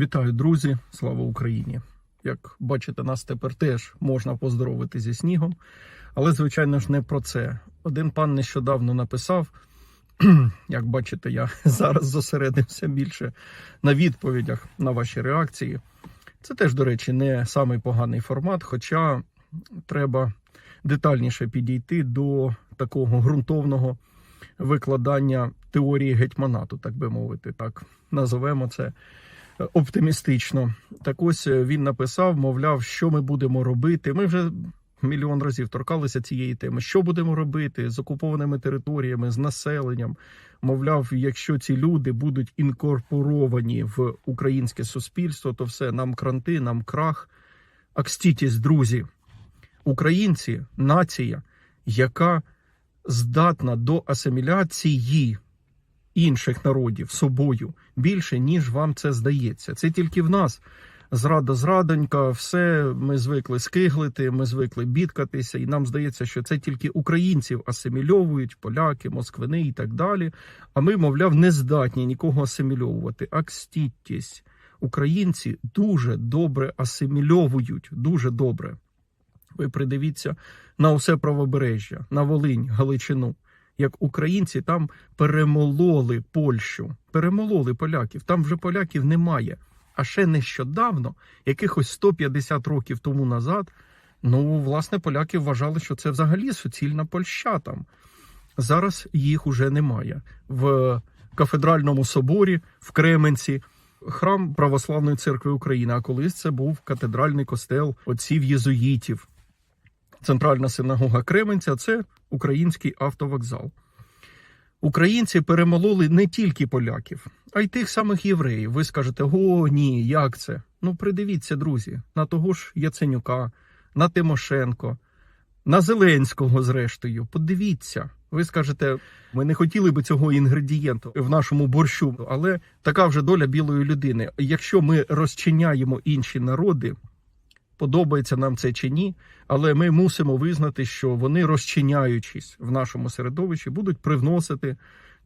Вітаю, друзі! Слава Україні! Як бачите, нас тепер теж можна поздоровити зі снігом, але звичайно ж не про це. Один пан нещодавно написав. Як бачите, я зараз зосередився більше на відповідях на ваші реакції. Це теж, до речі, не самий поганий формат, хоча треба детальніше підійти до такого ґрунтовного викладання теорії гетьманату, так би мовити, так називемо це оптимістично. Так ось е, він написав, мовляв, що ми будемо робити. Ми вже мільйон разів торкалися цієї теми. Що будемо робити з окупованими територіями, з населенням? Мовляв, якщо ці люди будуть інкорпоровані в українське суспільство, то все нам кранти, нам крах. Акстітісь, друзі, українці нація, яка здатна до асиміляції інших народів собою більше, ніж вам це здається. Це тільки в нас зрада зрадонька, все ми звикли скиглити, ми звикли бідкатися, і нам здається, що це тільки українців асимільовують, поляки, москвини і так далі. А ми, мовляв, не здатні нікого асимільовувати. Акстіттість. Українці дуже добре асимільовують, дуже добре. Ви придивіться на усе правобережжя, на Волинь, Галичину. Як українці там перемололи Польщу, перемололи поляків. Там вже поляків немає. А ще нещодавно, якихось 150 років тому назад, ну, власне, поляки вважали, що це взагалі суцільна Польща там. Зараз їх уже немає. В кафедральному соборі в Кременці храм Православної церкви України. А колись це був катедральний костел отців єзуїтів. Центральна синагога Кременця це український автовокзал. Українці перемололи не тільки поляків, а й тих самих євреїв. Ви скажете, о, ні, як це? Ну, придивіться, друзі, на того ж Яценюка, на Тимошенко, на Зеленського, зрештою. Подивіться. Ви скажете, ми не хотіли би цього інгредієнту в нашому борщу, але така вже доля білої людини. Якщо ми розчиняємо інші народи, подобається нам це чи ні, але ми мусимо визнати, що вони, розчиняючись в нашому середовищі, будуть привносити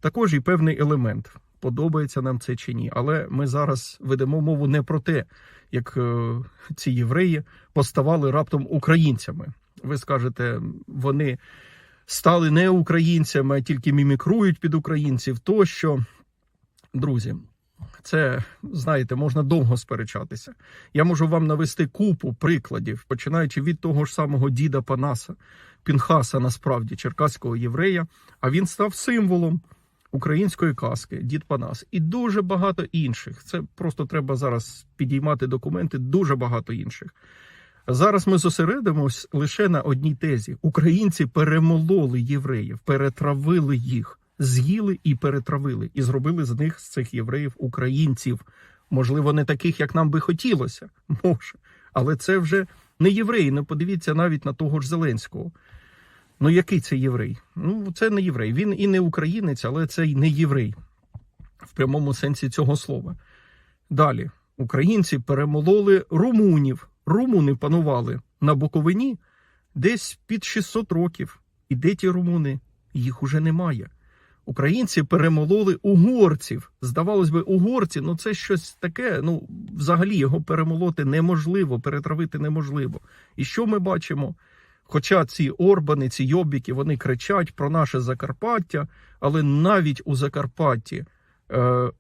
також і певний елемент. Подобається нам це чи ні. Але ми зараз ведемо мову не про те, як е, ці євреї поставали раптом українцями. Ви скажете, вони стали не українцями, а тільки мімікрують під українців. Тощо, друзі, це знаєте, можна довго сперечатися. Я можу вам навести купу прикладів, починаючи від того ж самого діда Панаса, Пінхаса, насправді черкаського єврея. А він став символом української казки, дід Панас, і дуже багато інших. Це просто треба зараз підіймати документи. Дуже багато інших. Зараз ми зосередимось лише на одній тезі: українці перемололи євреїв, перетравили їх з'їли і перетравили, і зробили з них з цих євреїв українців. Можливо, не таких, як нам би хотілося, може, але це вже не євреї. Не подивіться навіть на того ж Зеленського. Ну, який це єврей? Ну, це не єврей. Він і не українець, але це й не єврей в прямому сенсі цього слова. Далі українці перемололи румунів. Румуни панували на Буковині десь під 600 років. І де ті румуни? Їх уже немає. Українці перемололи угорців. Здавалось би, угорці, ну це щось таке. Ну, взагалі його перемолоти неможливо, перетравити неможливо. І що ми бачимо? Хоча ці орбани, ці йобіки, вони кричать про наше Закарпаття, але навіть у Закарпатті е,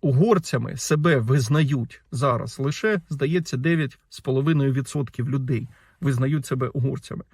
угорцями себе визнають зараз лише, здається, 9,5% людей визнають себе угорцями.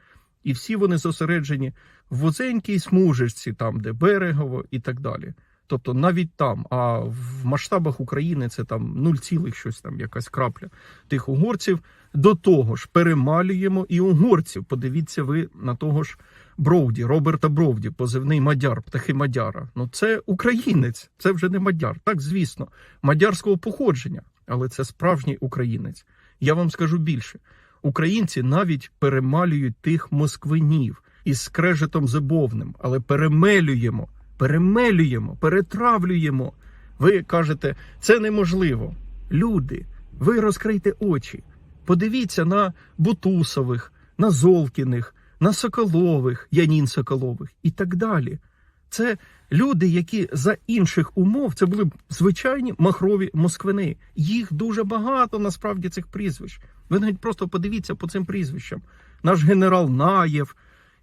І всі вони зосереджені в вузенькій смужечці, там, де берегово і так далі. Тобто навіть там, а в масштабах України це там 0, щось там, якась крапля тих угорців. До того ж, перемалюємо і угорців. Подивіться ви на того ж Бровді, Роберта Бровді, позивний мадяр, птахи Мадяра. Ну це українець, це вже не мадяр. Так, звісно, мадярського походження, але це справжній українець. Я вам скажу більше. Українці навіть перемалюють тих москвинів із скрежетом зебовним, але перемелюємо, перемелюємо, перетравлюємо. Ви кажете, це неможливо. Люди, ви розкрийте очі. Подивіться на Бутусових, на Золкіних, на Соколових, Янін Соколових і так далі. Це люди, які за інших умов це були б звичайні махрові москвини. Їх дуже багато насправді цих прізвищ. Ви навіть просто подивіться по цим прізвищам. Наш генерал Наєв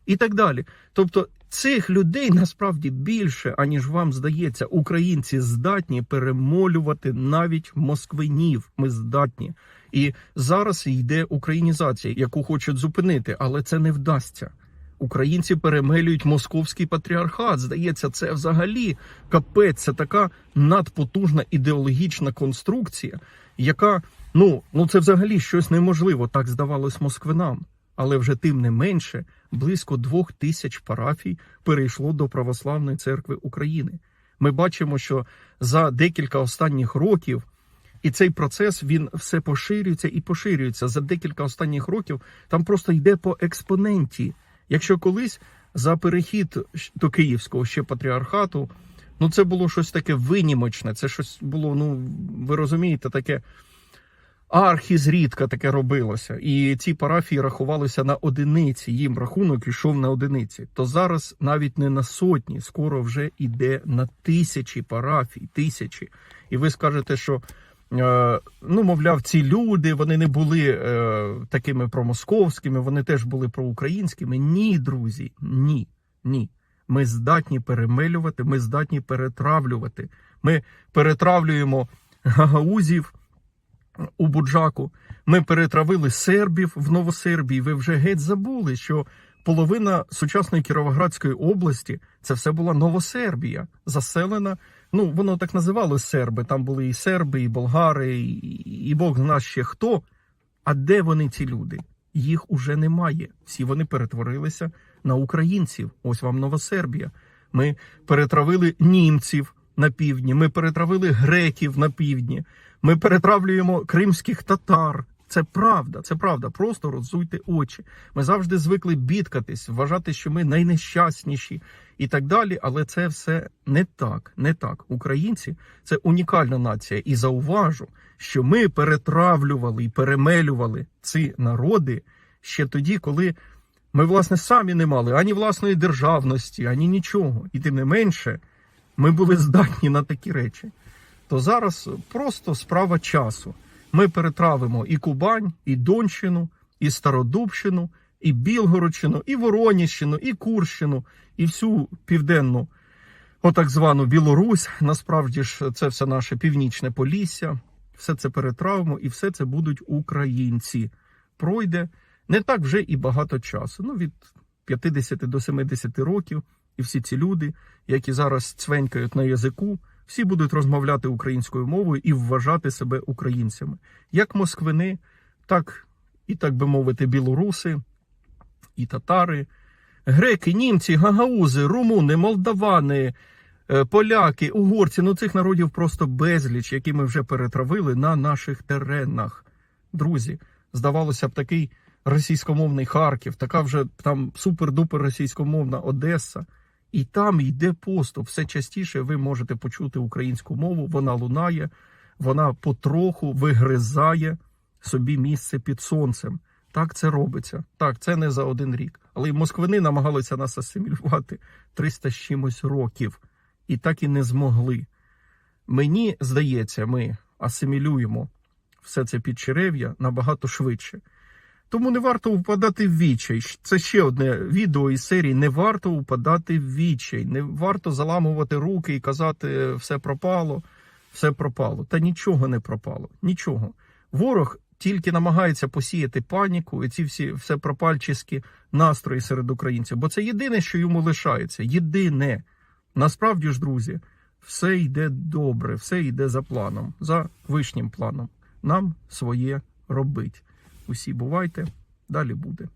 і так далі. Тобто цих людей насправді більше, аніж вам здається, українці здатні перемолювати навіть москвинів. Ми здатні. І зараз йде українізація, яку хочуть зупинити, але це не вдасться. Українці перемелюють московський патріархат. Здається, це взагалі капець. Це така надпотужна ідеологічна конструкція, яка ну, ну це взагалі щось неможливо. Так здавалось москвинам. Але вже тим не менше близько двох тисяч парафій перейшло до православної церкви України. Ми бачимо, що за декілька останніх років. І цей процес він все поширюється і поширюється за декілька останніх років. Там просто йде по експоненті. Якщо колись за перехід до Київського ще патріархату, ну це було щось таке винімочне. Це щось було, ну ви розумієте, таке архізрідка таке робилося. І ці парафії рахувалися на одиниці. Їм рахунок ішов на одиниці. То зараз навіть не на сотні, скоро вже йде на тисячі парафій, тисячі. І ви скажете, що. Е, Ну, мовляв, ці люди вони не були е, такими промосковськими, вони теж були проукраїнськими. Ні, друзі, ні, ні. Ми здатні перемелювати, ми здатні перетравлювати. Ми перетравлюємо гагаузів у Буджаку. Ми перетравили сербів в Новосербії. Ви вже геть забули, що половина сучасної Кіровоградської області це все була Новосербія, заселена. Ну, воно так називалось серби. Там були і серби, і болгари, і, і Бог зна ще хто. А де вони ці люди? Їх уже немає. Всі вони перетворилися на українців. Ось вам Новосербія. Ми перетравили німців на півдні, ми перетравили греків на півдні, ми перетравлюємо кримських татар. Це правда, це правда. Просто роззуйте очі. Ми завжди звикли бідкатись, вважати, що ми найнещасніші і так далі. Але це все не так. Не так. Українці це унікальна нація. І зауважу, що ми перетравлювали і перемелювали ці народи ще тоді, коли ми, власне, самі не мали ані власної державності, ані нічого. І тим не менше, ми були здатні на такі речі. То зараз просто справа часу. Ми перетравимо і Кубань, і Донщину, і Стародубщину, і Білгородщину, і Вороніщину, і Курщину, і всю південну, отак звану Білорусь. Насправді ж це все наше північне Полісся. Все це перетравимо, і все це будуть українці. Пройде не так вже і багато часу. Ну, від 50 до 70 років. І всі ці люди, які зараз цвенькають на язику, всі будуть розмовляти українською мовою і вважати себе українцями. Як москвини, так і, так би мовити, білоруси, і татари, греки, німці, гагаузи, румуни, молдавани, е, поляки, угорці. Ну цих народів просто безліч, які ми вже перетравили на наших теренах. Друзі, здавалося б, такий російськомовний Харків, така вже там супер-дупер російськомовна Одеса. І там йде поступ. Все частіше ви можете почути українську мову, вона лунає, вона потроху вигризає собі місце під сонцем. Так це робиться. Так, це не за один рік. Але й москвини намагалися нас асимілювати 300 з чимось років. І так і не змогли. Мені здається, ми асимілюємо все це підчерев'я набагато швидше. Тому не варто впадати в відчай. Це ще одне відео із серії. Не варто впадати в відчай, не варто заламувати руки і казати, все пропало, все пропало. Та нічого не пропало. Нічого. Ворог тільки намагається посіяти паніку і ці всі все пропальчиські настрої серед українців. Бо це єдине, що йому лишається. Єдине. Насправді ж, друзі, все йде добре, все йде за планом, за вишнім планом. Нам своє робить. Усі бувайте, далі буде.